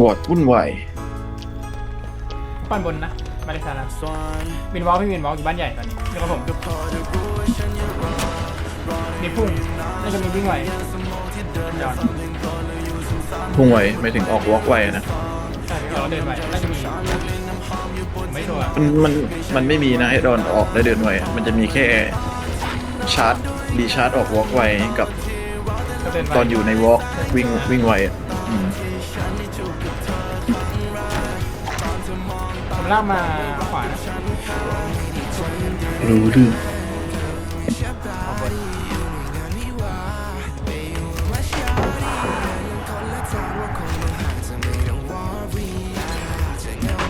วอดวุ่นวายป้อนบนนะบาริสานะวินวอลพี่วินวอลอยู่บ้านใหญ่ตอนนี้อยู่กับผมมีพุ่งน่าจะมีวิ่งไหวหยอดพุ่งไวไม่ถึงออกวอล์กไวนะใช่พี่เราเดินไหวน่าจะมีผมไม่ชัวร์มันมันมันไม่มีนะไอ้ดอนออกแล้เดินไวมันจะมีแค่ชาร์จรีชาร์จออกวอล์กไวกับ ตอนอยู่ในวอล์กวิ่งวิ่งไว ลากมาขวานะรู้เรื่อง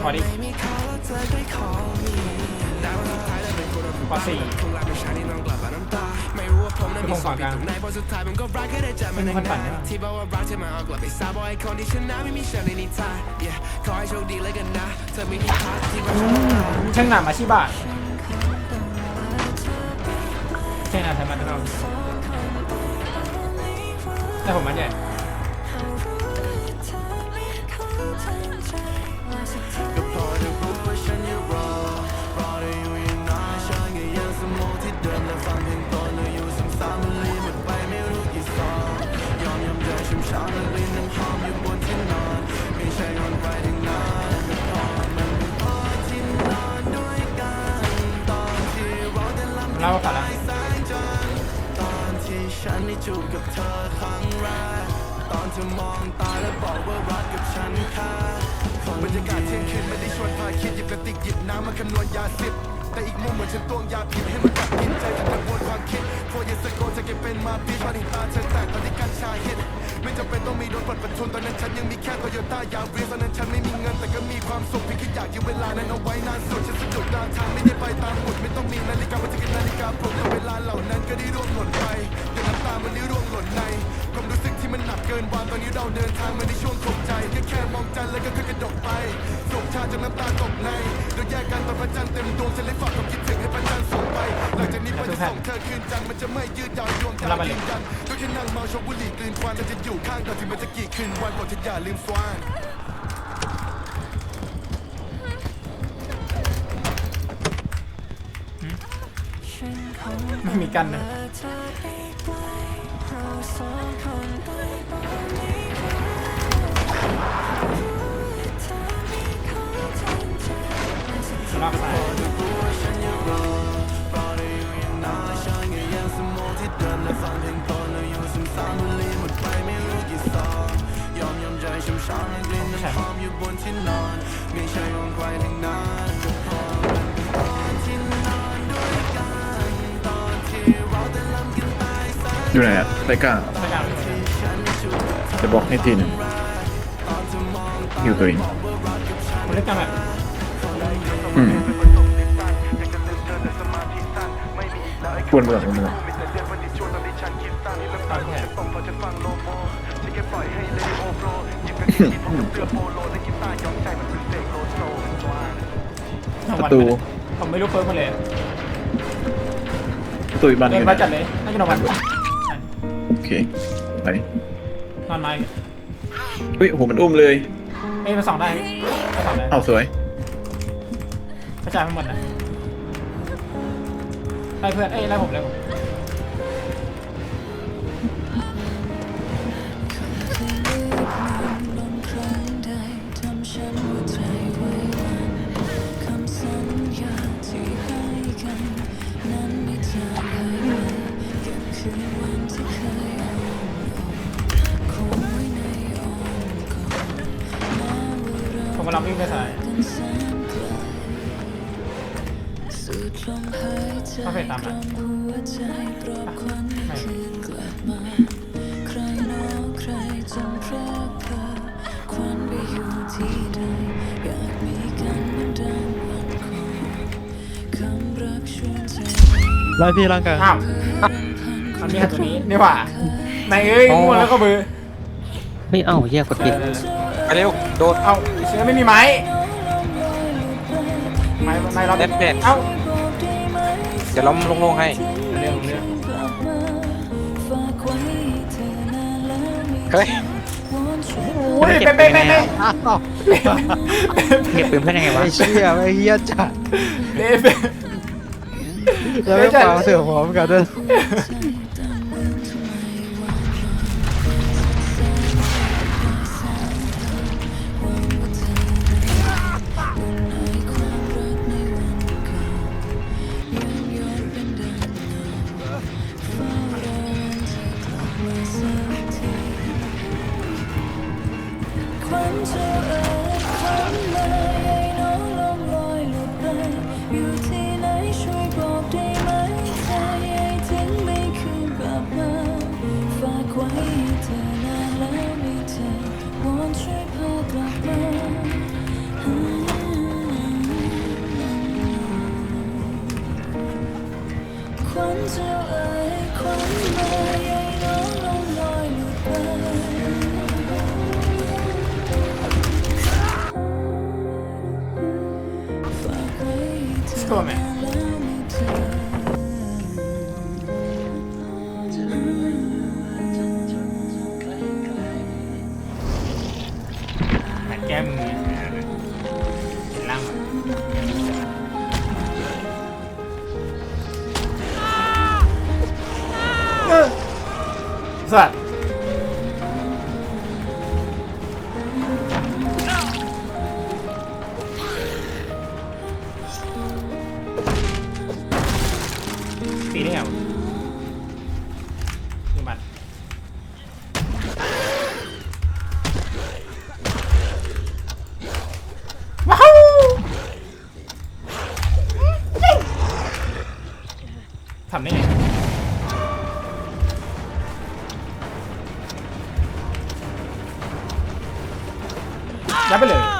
ขวาดิขวาสี่คือผมขวากลางไม่มีคนปั่น ใช่ปะช่างหนามอาชีพบาทช่างหนามไทยมันเราแต่ผมมันใหญ่เได้ชวนพาคิดหยิบกระติกหยิบน้ำมาคำนวณยาสิบแต่อีกมุมเหมือนฉันตวงยาผิดให้มันกัดกินใจจนกระบวนความคิดโฟร์เยสโกจะเก็บเป็นมาปีพอถึงตาฉันแตกตอนที่กัญชาฮิตไม่จำเป็นต้องมีรถปลดประทุนตอนนั้นฉันยังมีแค่โตโยต้ายาริสตอนนั้นฉันไม่มีเงินแต่ก็มีความสุขเพียงแค่อยากยืมเวลานั้นเอาไว้นานสุดฉันสะดุดตามทางไม่ได้ไปตามหมุดไม่ต้องมีนาฬิกา กี่คืนวันบอกจะอย่าลืมสวานไม่มีกันนะรอบซ้าย อยู่ไหนอะไรกล้าไม่กล้าจะบอกให้ทีหนึงอยู่ตัวเองผมเล่นกันแบบอืมควรเมืองควรเมืองตอนแข่งประตูผมไม่รู้เฟิร์สมาเลยประตูอีกบานหเล่นึนงมาจัดเลยน่าจะนอนวัน โอเค ไป นอนไม้เฮ้ยโหมันอุ้มเลย เอ้ยมาสองได้มาสองได้เอ้าสวย กระจายไปหมดนะไล่เพื่อนเอ้ยไล่ผมไล่ผมผม เขาเคยตามมาไม่ไล่พี่ร่างกายอ้าวมันมีแค่ตัวนี้นี่หว่าไหนเอ้ยมั่วแล้วก็เบอร์ไม่เอ้าแยกกดผิดไปเร็วโดด เอ้าเชื้อไม่มีไม้ ไม้รับเด็ดเด็ดเอ้าเดี๋ยวล้อมโลงให้ เรื่องเรื่องเฮ้ยอ้ยเป๊ะเปเปเป๊ะก็บปืนเพื่อนยังไงวะ ไอ้เชี่ยไอ้เฮียจัดเป๊ะเป๊ะไม่เป่เสือหอมกันด้วย डबल पहले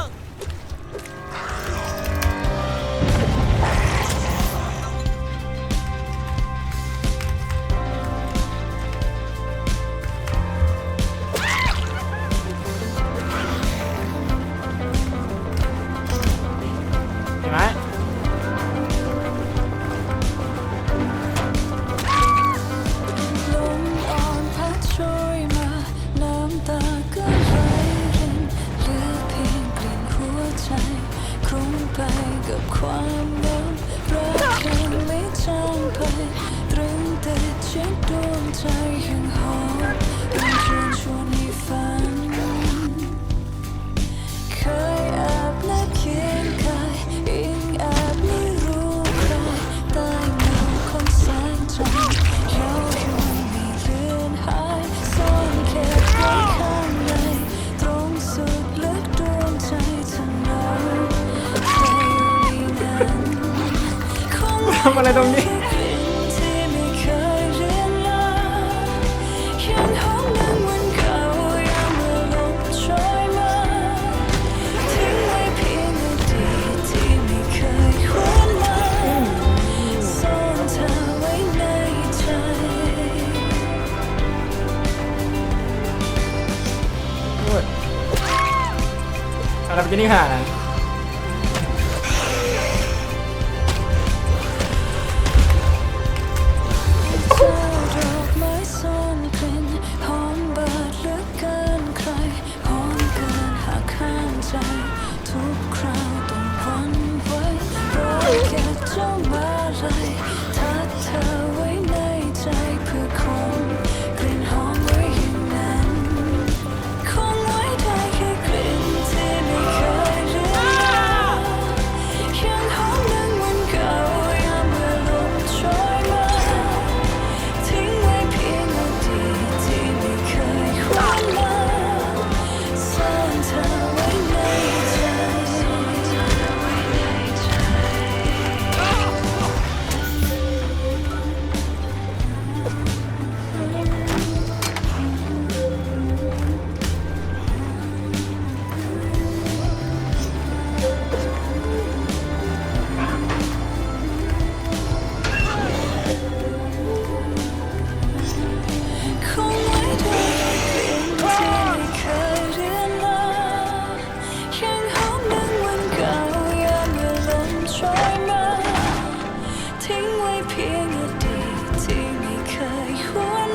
ทำอะไรตรงนี้ จะนี่ห่านะ ไว้เพียงอดีตที่ไม่เคยหว